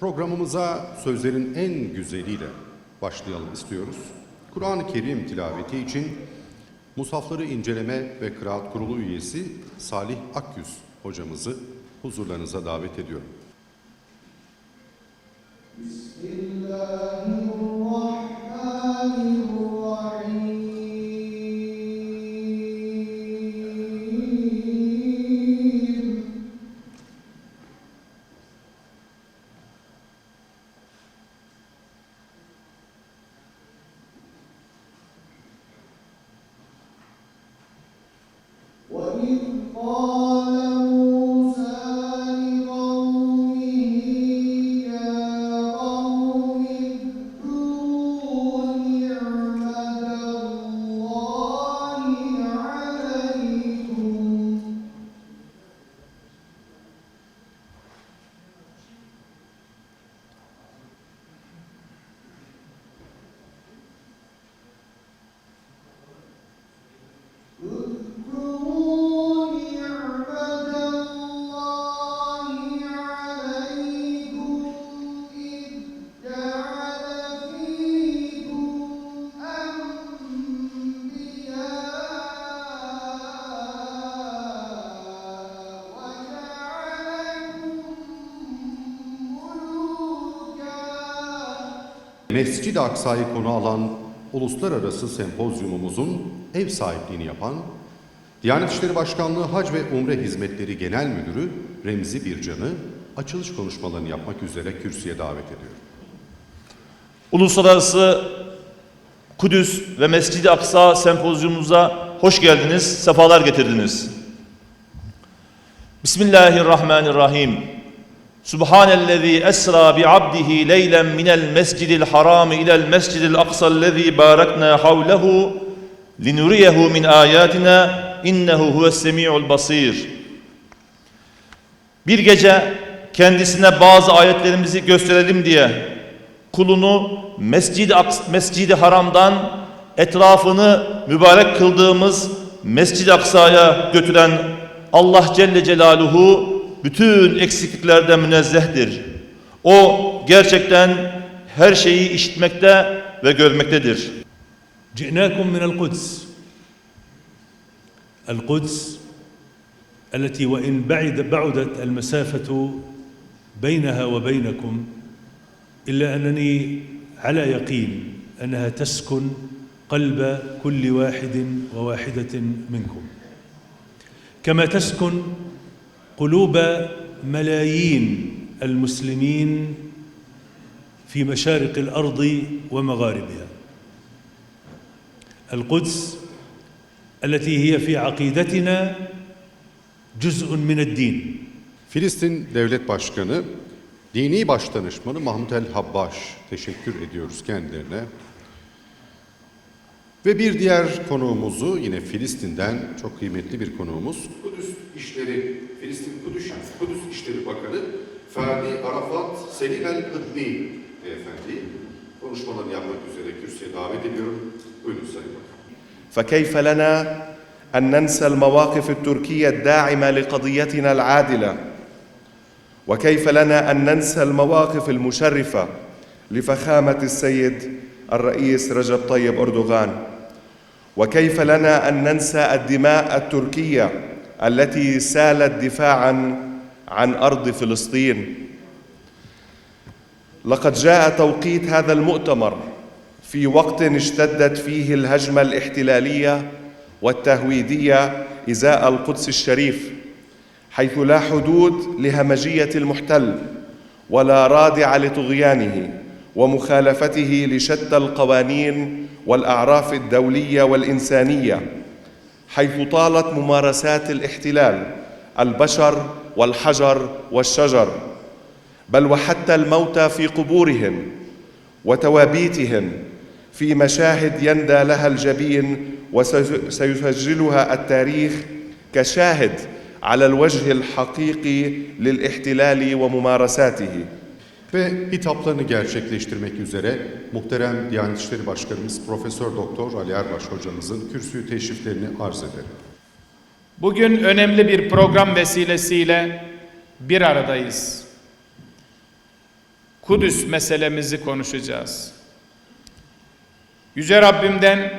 Programımıza sözlerin en güzeliyle başlayalım istiyoruz. Kur'an-ı Kerim tilaveti için Musafları İnceleme ve Kıraat Kurulu üyesi Salih Akyüz hocamızı huzurlarınıza davet ediyorum. Bismillahirrahmanirrahim. Mescid-i Aksa'yı konu alan uluslararası sempozyumumuzun ev sahipliğini yapan Diyanet İşleri Başkanlığı Hac ve Umre Hizmetleri Genel Müdürü Remzi Bircan'ı açılış konuşmalarını yapmak üzere kürsüye davet ediyorum. Uluslararası Kudüs ve Mescid-i Aksa sempozyumumuza hoş geldiniz, sefalar getirdiniz. Bismillahirrahmanirrahim. Subhanellezî esra bi abdihi leylen minel mescidil haram ilel mescidil aksa'llezî barakna havlehu linuriyehu min ayatina innehu huves semi'ul basir. Bir gece kendisine bazı ayetlerimizi gösterelim diye kulunu Mescid-i Mescid-i Haram'dan etrafını mübarek kıldığımız Mescid-i Aksa'ya götüren Allah Celle Celaluhu bütün eksikliklerden münezzehtir. O gerçekten her şeyi işitmekte ve görmektedir. جئناكم من القدس القدس التي وإن بعد بعدت المسافة بينها وبينكم إلا أنني على يقين أنها تسكن قلب كل واحد وواحدة منكم كما تسكن قلوب ملايين المسلمين في مشارق الأرض ومغاربها. القدس التي هي في عقيدتنا جزء من الدين. فلسطين devlet başkanı dini baş danışmanı Mahmut El Habbaş teşekkür Ve bir diğer konuğumuzu yine Filistin'den çok kıymetli bir konuğumuz Kudüs İşleri, Filistin Kudüs, Kudüs İşleri Bakanı Ferdi Arafat Selim El Hıdni Beyefendi konuşmalarını yapmak üzere kürsüye davet ediyorum. Buyurun Sayın Bakan. فكيف لنا ان ننسى المواقف التركيه الداعمه لقضيتنا العادله وكيف لنا ان ننسى المواقف المشرفه لفخامه السيد الرئيس رجب طيب اردوغان وكيف لنا أن ننسى الدماء التركية التي سالت دفاعا عن أرض فلسطين؟ لقد جاء توقيت هذا المؤتمر في وقت اشتدت فيه الهجمة الاحتلالية والتهويدية إزاء القدس الشريف حيث لا حدود لهمجية المحتل ولا رادع لطغيانه ومخالفته لشتى القوانين والأعراف الدولية والإنسانية حيث طالت ممارسات الاحتلال البشر والحجر والشجر بل وحتى الموتى في قبورهم وتوابيتهم في مشاهد يندى لها الجبين وسيسجلها التاريخ كشاهد على الوجه الحقيقي للاحتلال وممارساته. Ve hitaplarını gerçekleştirmek üzere muhterem Diyanet İşleri Başkanımız Profesör Doktor Ali Erbaş hocamızın kürsüyü teşriflerini arz ederim. Bugün önemli bir program vesilesiyle bir aradayız. Kudüs meselemizi konuşacağız. Yüce Rabbimden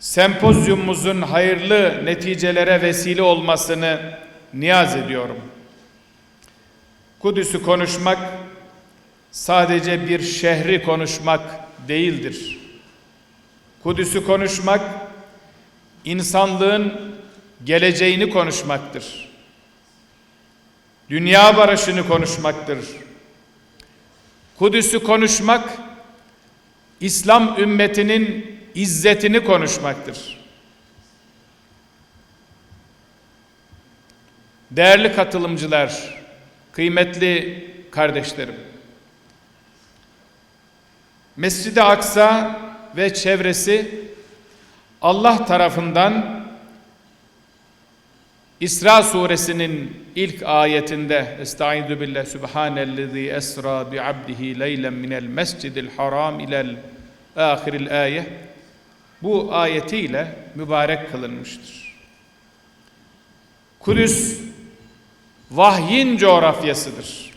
sempozyumumuzun hayırlı neticelere vesile olmasını niyaz ediyorum. Kudüs'ü konuşmak sadece bir şehri konuşmak değildir. Kudüs'ü konuşmak insanlığın geleceğini konuşmaktır. Dünya barışını konuşmaktır. Kudüs'ü konuşmak İslam ümmetinin izzetini konuşmaktır. Değerli katılımcılar, kıymetli kardeşlerim. Mescid-i Aksa ve çevresi Allah tarafından İsra suresinin ilk ayetinde Estaizu billah Subhanellezi esra bi abdihi leylen minel mescidil haram ilel ahiril ayet bu ayetiyle mübarek kılınmıştır. Kudüs vahyin coğrafyasıdır.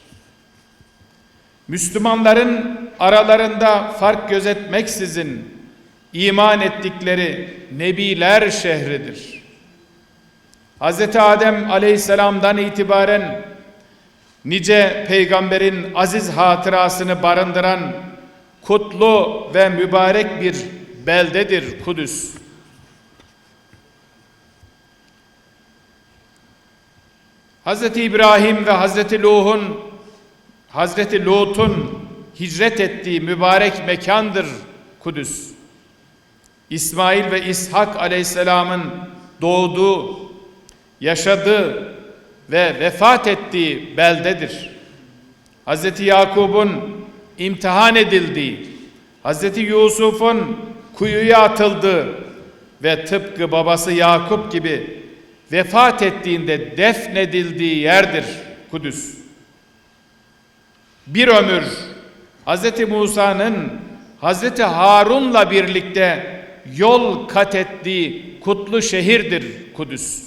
Müslümanların aralarında fark gözetmeksizin iman ettikleri nebiler şehridir. Hz. Adem aleyhisselamdan itibaren nice peygamberin aziz hatırasını barındıran kutlu ve mübarek bir beldedir Kudüs. Hz. İbrahim ve Hz. Luh'un Hz. Lut'un hicret ettiği mübarek mekandır Kudüs. İsmail ve İshak aleyhisselamın doğduğu, yaşadığı ve vefat ettiği beldedir. Hz. Yakub'un imtihan edildiği, Hz. Yusuf'un kuyuya atıldığı ve tıpkı babası Yakup gibi vefat ettiğinde defnedildiği yerdir Kudüs. Bir ömür Hz. Musa'nın Hz. Harun'la birlikte yol kat ettiği kutlu şehirdir Kudüs.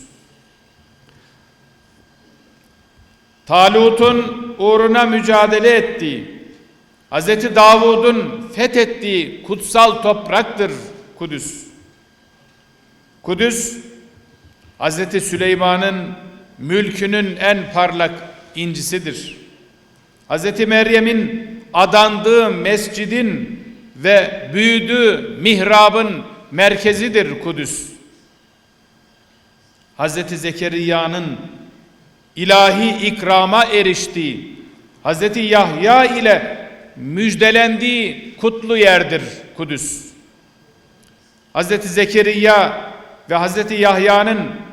Talut'un uğruna mücadele ettiği, Hz. Davud'un fethettiği kutsal topraktır Kudüs. Kudüs, Hz. Süleyman'ın mülkünün en parlak incisidir. Hz. Meryem'in adandığı mescidin ve büyüdüğü mihrabın merkezidir Kudüs. Hz. Zekeriya'nın ilahi ikrama eriştiği, Hz. Yahya ile müjdelendiği kutlu yerdir Kudüs. Hz. Zekeriya ve Hz. Yahya'nın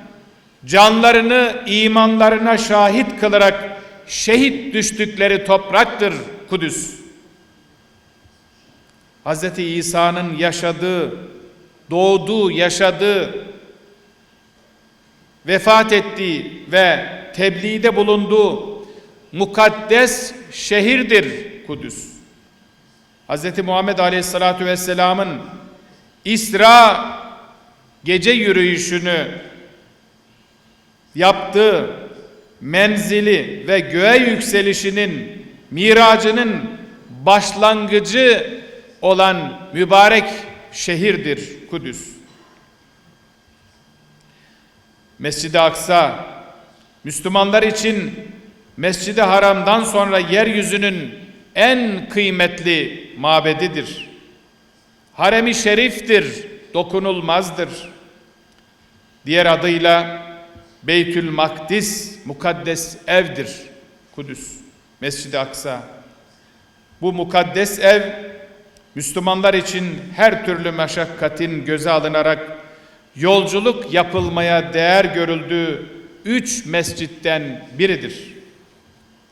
canlarını imanlarına şahit kılarak şehit düştükleri topraktır Kudüs. Hz. İsa'nın yaşadığı, doğduğu, yaşadığı, vefat ettiği ve tebliğde bulunduğu mukaddes şehirdir Kudüs. Hz. Muhammed Aleyhisselatü Vesselam'ın İsra gece yürüyüşünü yaptığı menzili ve göğe yükselişinin miracının başlangıcı olan mübarek şehirdir Kudüs. Mescid-i Aksa Müslümanlar için Mescid-i Haram'dan sonra yeryüzünün en kıymetli mabedidir. Harem-i şeriftir, dokunulmazdır. Diğer adıyla Beytül Makdis, mukaddes evdir Kudüs, Mescid-i Aksa. Bu mukaddes ev, Müslümanlar için her türlü meşakkatin göze alınarak yolculuk yapılmaya değer görüldüğü üç mescitten biridir.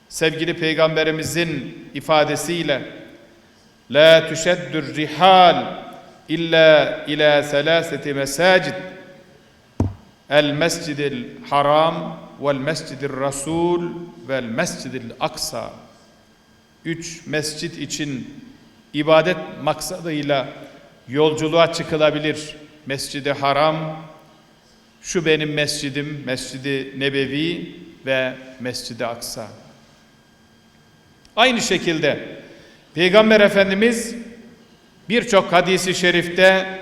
Sevgili Peygamberimizin ifadesiyle La tüşeddür rihal illa ila selaseti mesacid El mescidil haram vel mescidil rasul vel mescidil aksa Üç mescit için ibadet maksadıyla yolculuğa çıkılabilir. Mescidi Haram, şu benim mescidim, Mescidi Nebevi ve Mescidi Aksa. Aynı şekilde Peygamber Efendimiz birçok hadisi şerifte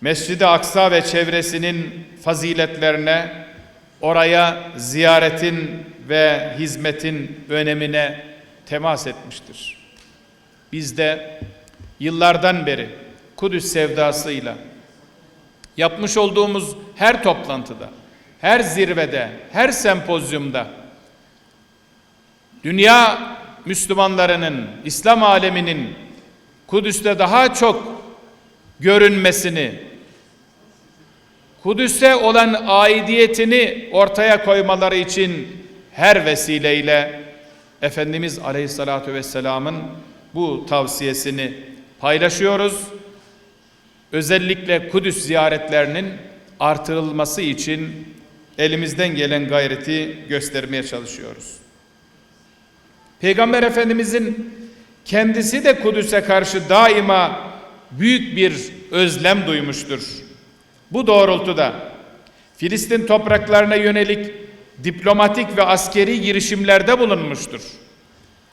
Mescid-i Aksa ve çevresinin faziletlerine, oraya ziyaretin ve hizmetin önemine temas etmiştir. Biz de yıllardan beri Kudüs sevdasıyla yapmış olduğumuz her toplantıda, her zirvede, her sempozyumda dünya Müslümanlarının, İslam aleminin Kudüs'te daha çok görünmesini, Kudüs'e olan aidiyetini ortaya koymaları için her vesileyle Efendimiz Aleyhisselatü Vesselam'ın bu tavsiyesini paylaşıyoruz. Özellikle Kudüs ziyaretlerinin artırılması için elimizden gelen gayreti göstermeye çalışıyoruz. Peygamber Efendimizin kendisi de Kudüs'e karşı daima büyük bir özlem duymuştur. Bu doğrultuda Filistin topraklarına yönelik diplomatik ve askeri girişimlerde bulunmuştur.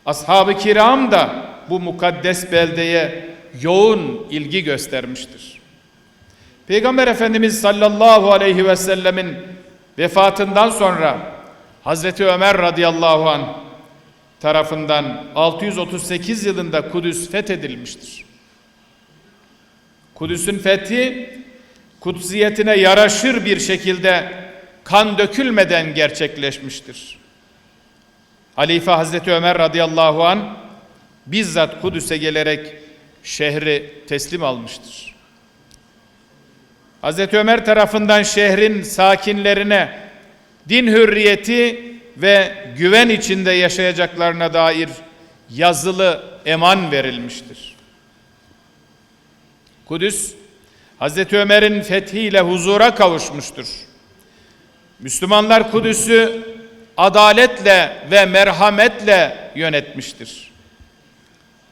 Ashab-ı kiram da bu mukaddes beldeye yoğun ilgi göstermiştir. Peygamber Efendimiz sallallahu aleyhi ve sellemin vefatından sonra Hazreti Ömer radıyallahu an tarafından 638 yılında Kudüs fethedilmiştir. Kudüs'ün fethi kutsiyetine yaraşır bir şekilde kan dökülmeden gerçekleşmiştir. Halife Hazreti Ömer radıyallahu an bizzat Kudüs'e gelerek şehri teslim almıştır. Hazreti Ömer tarafından şehrin sakinlerine din hürriyeti ve güven içinde yaşayacaklarına dair yazılı eman verilmiştir. Kudüs Hazreti Ömer'in fethiyle huzura kavuşmuştur. Müslümanlar Kudüs'ü adaletle ve merhametle yönetmiştir.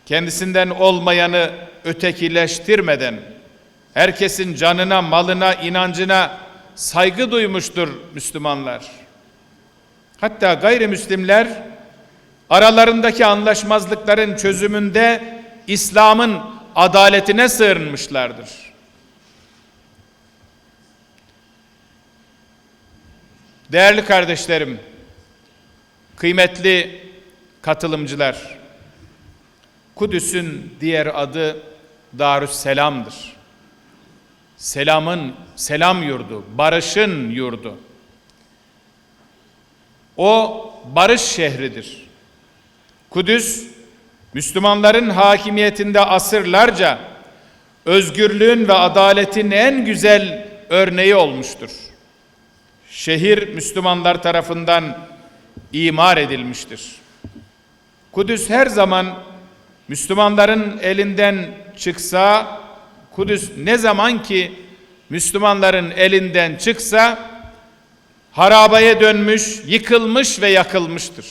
Kendisinden olmayanı ötekileştirmeden herkesin canına, malına, inancına saygı duymuştur Müslümanlar. Hatta gayrimüslimler aralarındaki anlaşmazlıkların çözümünde İslam'ın adaletine sığınmışlardır. Değerli kardeşlerim, kıymetli katılımcılar, Kudüs'ün diğer adı Darüsselam'dır. Selamın, selam yurdu, barışın yurdu. O barış şehridir. Kudüs, Müslümanların hakimiyetinde asırlarca özgürlüğün ve adaletin en güzel örneği olmuştur. Şehir Müslümanlar tarafından imar edilmiştir. Kudüs her zaman Müslümanların elinden çıksa, Kudüs ne zaman ki Müslümanların elinden çıksa, harabeye dönmüş, yıkılmış ve yakılmıştır.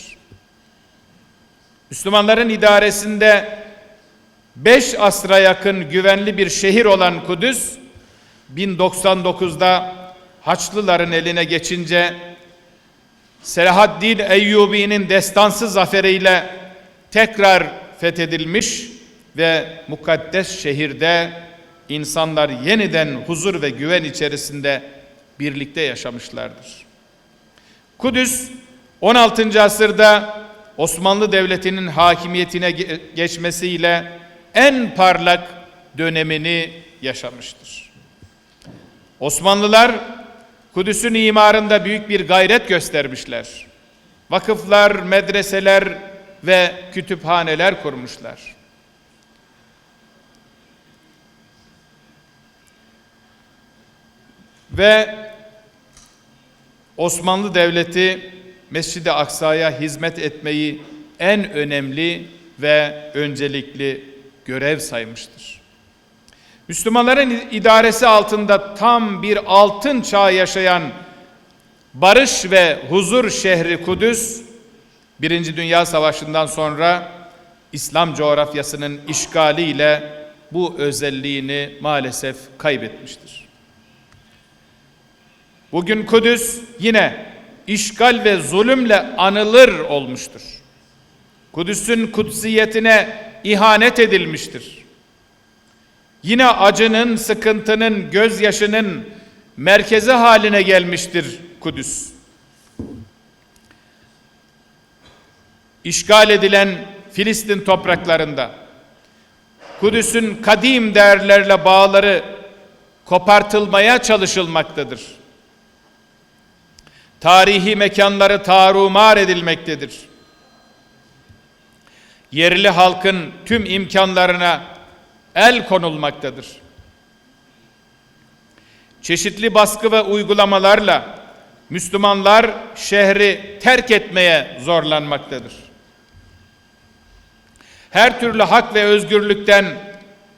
Müslümanların idaresinde beş asra yakın güvenli bir şehir olan Kudüs, 1099'da Haçlıların eline geçince Selahaddin Eyyubi'nin destansı zaferiyle tekrar fethedilmiş ve mukaddes şehirde insanlar yeniden huzur ve güven içerisinde birlikte yaşamışlardır. Kudüs 16. asırda Osmanlı Devleti'nin hakimiyetine geçmesiyle en parlak dönemini yaşamıştır. Osmanlılar Kudüs'ün imarında büyük bir gayret göstermişler. Vakıflar, medreseler ve kütüphaneler kurmuşlar. Ve Osmanlı Devleti Mescid-i Aksa'ya hizmet etmeyi en önemli ve öncelikli görev saymıştır. Müslümanların idaresi altında tam bir altın çağ yaşayan barış ve huzur şehri Kudüs, Birinci Dünya Savaşı'ndan sonra İslam coğrafyasının işgaliyle bu özelliğini maalesef kaybetmiştir. Bugün Kudüs yine işgal ve zulümle anılır olmuştur. Kudüs'ün kutsiyetine ihanet edilmiştir. Yine acının, sıkıntının, gözyaşının merkezi haline gelmiştir Kudüs. İşgal edilen Filistin topraklarında Kudüs'ün kadim değerlerle bağları kopartılmaya çalışılmaktadır. Tarihi mekanları tarumar edilmektedir. Yerli halkın tüm imkanlarına el konulmaktadır. Çeşitli baskı ve uygulamalarla Müslümanlar şehri terk etmeye zorlanmaktadır. Her türlü hak ve özgürlükten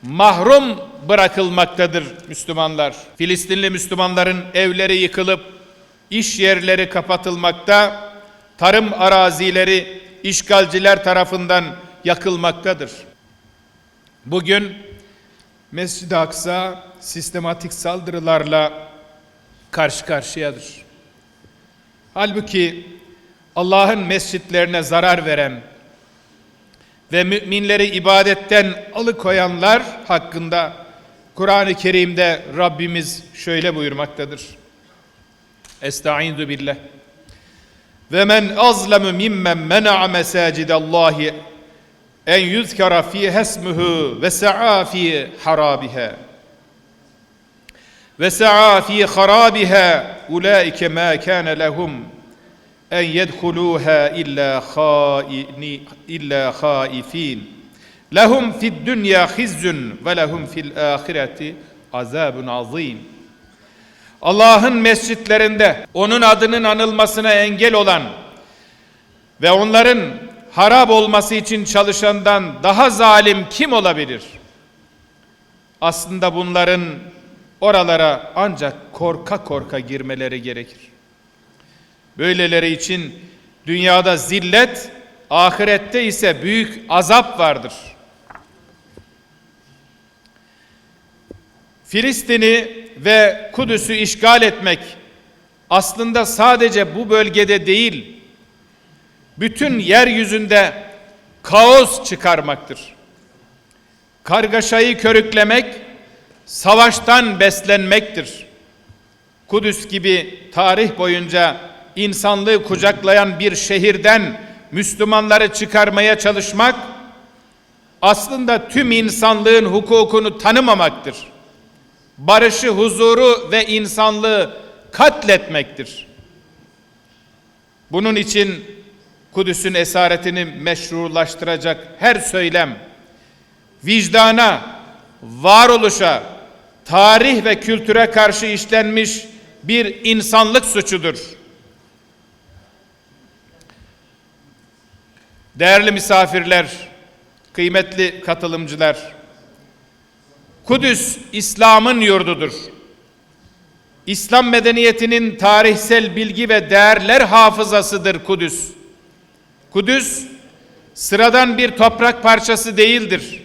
mahrum bırakılmaktadır Müslümanlar. Filistinli Müslümanların evleri yıkılıp iş yerleri kapatılmakta, tarım arazileri işgalciler tarafından yakılmaktadır. Bugün Mescid-i Aksa sistematik saldırılarla karşı karşıyadır. Halbuki Allah'ın mescitlerine zarar veren ve müminleri ibadetten alıkoyanlar hakkında Kur'an-ı Kerim'de Rabbimiz şöyle buyurmaktadır. Estaizu billah. Ve men azlemu mimmen mena'a mesacidallahi en yuzkara fi hasmuhu ve sa'a fi harabiha. Ve sa'a fi harabiha ulaike ma kana lehum en yedhuluha illa khaini illa khaifin. Lehum fid dunya khizyun ve lehum fil ahireti azabun azim. Allah'ın mescitlerinde onun adının anılmasına engel olan ve onların harap olması için çalışandan daha zalim kim olabilir? Aslında bunların oralara ancak korka korka girmeleri gerekir. Böyleleri için dünyada zillet, ahirette ise büyük azap vardır. Filistin'i ve Kudüs'ü işgal etmek aslında sadece bu bölgede değil, bütün yeryüzünde kaos çıkarmaktır. Kargaşayı körüklemek, savaştan beslenmektir. Kudüs gibi tarih boyunca insanlığı kucaklayan bir şehirden Müslümanları çıkarmaya çalışmak aslında tüm insanlığın hukukunu tanımamaktır. Barışı, huzuru ve insanlığı katletmektir. Bunun için Kudüs'ün esaretini meşrulaştıracak her söylem vicdana, varoluşa, tarih ve kültüre karşı işlenmiş bir insanlık suçudur. Değerli misafirler, kıymetli katılımcılar, Kudüs İslam'ın yurdudur. İslam medeniyetinin tarihsel bilgi ve değerler hafızasıdır Kudüs. Kudüs sıradan bir toprak parçası değildir.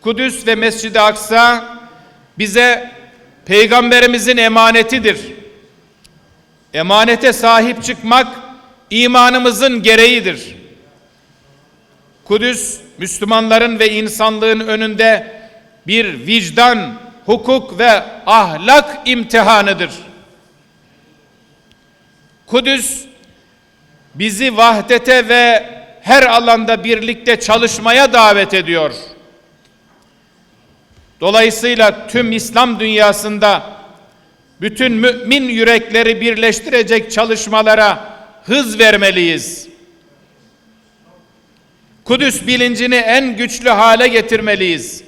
Kudüs ve Mescid-i Aksa bize peygamberimizin emanetidir. Emanete sahip çıkmak imanımızın gereğidir. Kudüs Müslümanların ve insanlığın önünde bir vicdan, hukuk ve ahlak imtihanıdır. Kudüs bizi vahdete ve her alanda birlikte çalışmaya davet ediyor. Dolayısıyla tüm İslam dünyasında bütün mümin yürekleri birleştirecek çalışmalara hız vermeliyiz. Kudüs bilincini en güçlü hale getirmeliyiz.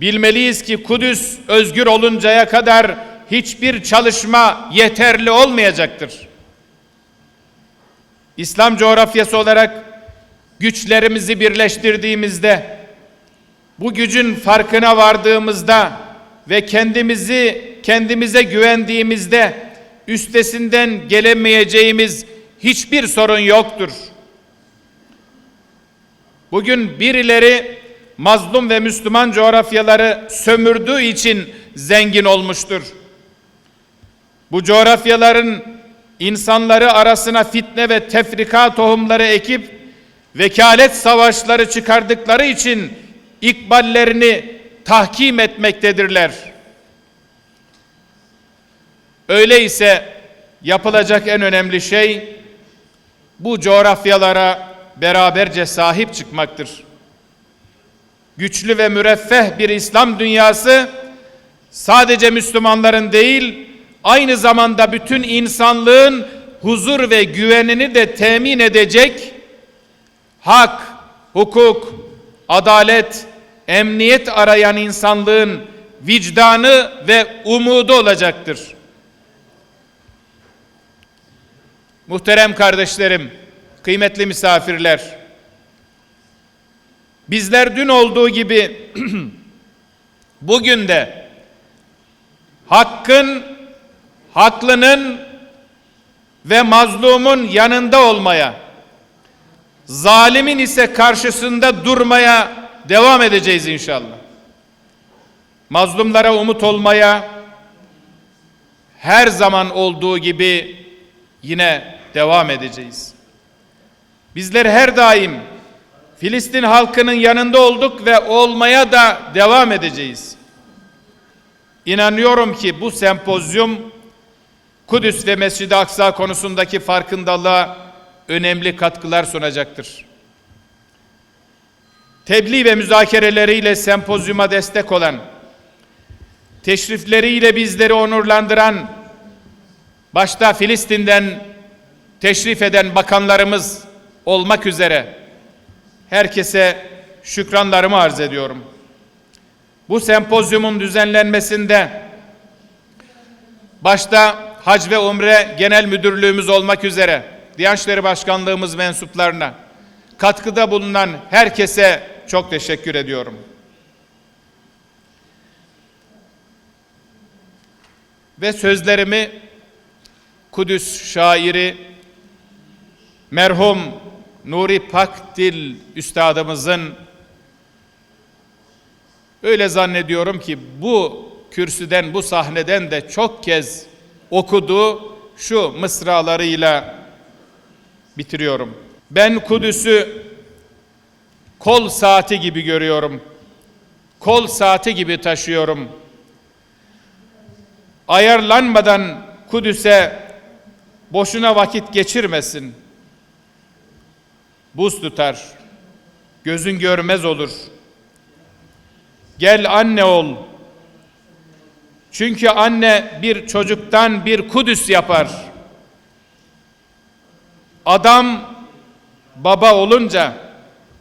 Bilmeliyiz ki Kudüs özgür oluncaya kadar hiçbir çalışma yeterli olmayacaktır. İslam coğrafyası olarak güçlerimizi birleştirdiğimizde, bu gücün farkına vardığımızda ve kendimizi kendimize güvendiğimizde üstesinden gelemeyeceğimiz hiçbir sorun yoktur. Bugün birileri mazlum ve Müslüman coğrafyaları sömürdüğü için zengin olmuştur. Bu coğrafyaların insanları arasına fitne ve tefrika tohumları ekip vekalet savaşları çıkardıkları için ikballerini tahkim etmektedirler. Öyleyse yapılacak en önemli şey bu coğrafyalara beraberce sahip çıkmaktır. Güçlü ve müreffeh bir İslam dünyası sadece Müslümanların değil, aynı zamanda bütün insanlığın huzur ve güvenini de temin edecek hak, hukuk, adalet, emniyet arayan insanlığın vicdanı ve umudu olacaktır. Muhterem kardeşlerim, kıymetli misafirler, bizler dün olduğu gibi bugün de hakkın, haklının ve mazlumun yanında olmaya, zalimin ise karşısında durmaya devam edeceğiz inşallah. Mazlumlara umut olmaya her zaman olduğu gibi yine devam edeceğiz. Bizler her daim Filistin halkının yanında olduk ve olmaya da devam edeceğiz. İnanıyorum ki bu sempozyum Kudüs ve Mescid-i Aksa konusundaki farkındalığa önemli katkılar sunacaktır. Tebliğ ve müzakereleriyle sempozyuma destek olan, teşrifleriyle bizleri onurlandıran, başta Filistin'den teşrif eden bakanlarımız olmak üzere herkese şükranlarımı arz ediyorum. Bu sempozyumun düzenlenmesinde başta Hac ve Umre Genel Müdürlüğümüz olmak üzere Diyanet İşleri Başkanlığımız mensuplarına katkıda bulunan herkese çok teşekkür ediyorum. Ve sözlerimi Kudüs şairi merhum Nuri Pakdil üstadımızın öyle zannediyorum ki bu kürsüden bu sahneden de çok kez okuduğu şu mısralarıyla bitiriyorum. Ben Kudüs'ü kol saati gibi görüyorum. Kol saati gibi taşıyorum. Ayarlanmadan Kudüs'e boşuna vakit geçirmesin. Buz tutar. Gözün görmez olur. Gel anne ol. Çünkü anne bir çocuktan bir Kudüs yapar. Adam baba olunca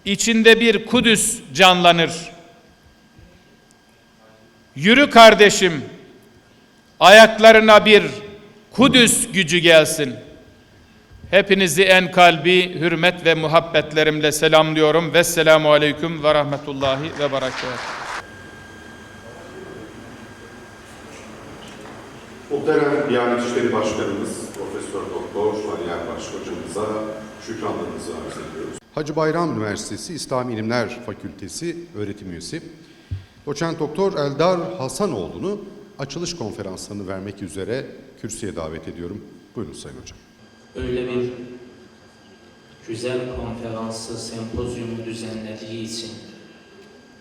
içinde bir Kudüs canlanır. Yürü kardeşim, ayaklarına bir Kudüs gücü gelsin. Hepinizi en kalbi hürmet ve muhabbetlerimle selamlıyorum. Vesselamu aleyküm ve rahmetullahi ve berekatuhu. Muhterem Diyanet İşleri Başkanımız Profesör Doktor Ali Erbaş hocamıza şükranlarımızı arz ediyoruz. Hacı Bayram Üniversitesi İslam İlimler Fakültesi öğretim üyesi Doçent Doktor Eldar Hasanoğlu'nu açılış konferanslarını vermek üzere kürsüye davet ediyorum. Buyurun Sayın Hocam. öyle bir güzel konferansı, sempozyumu düzenlediği için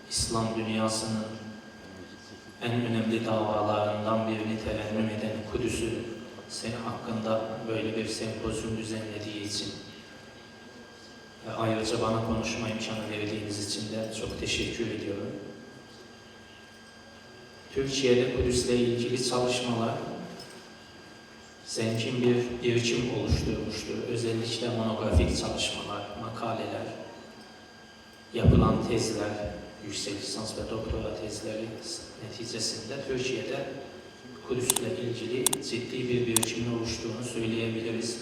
İslam dünyasının en önemli davalarından birini terennüm eden Kudüs'ü senin hakkında böyle bir sempozyum düzenlediği için ve ayrıca bana konuşma imkanı verdiğiniz için de çok teşekkür ediyorum. Türkiye'de Kudüs'le ilgili çalışmalar zengin bir birikim oluşturmuştur. Özellikle monografik çalışmalar, makaleler, yapılan tezler, yüksek lisans ve doktora tezleri neticesinde Türkiye'de Kudüs'le ilgili ciddi bir birikimi oluştuğunu söyleyebiliriz.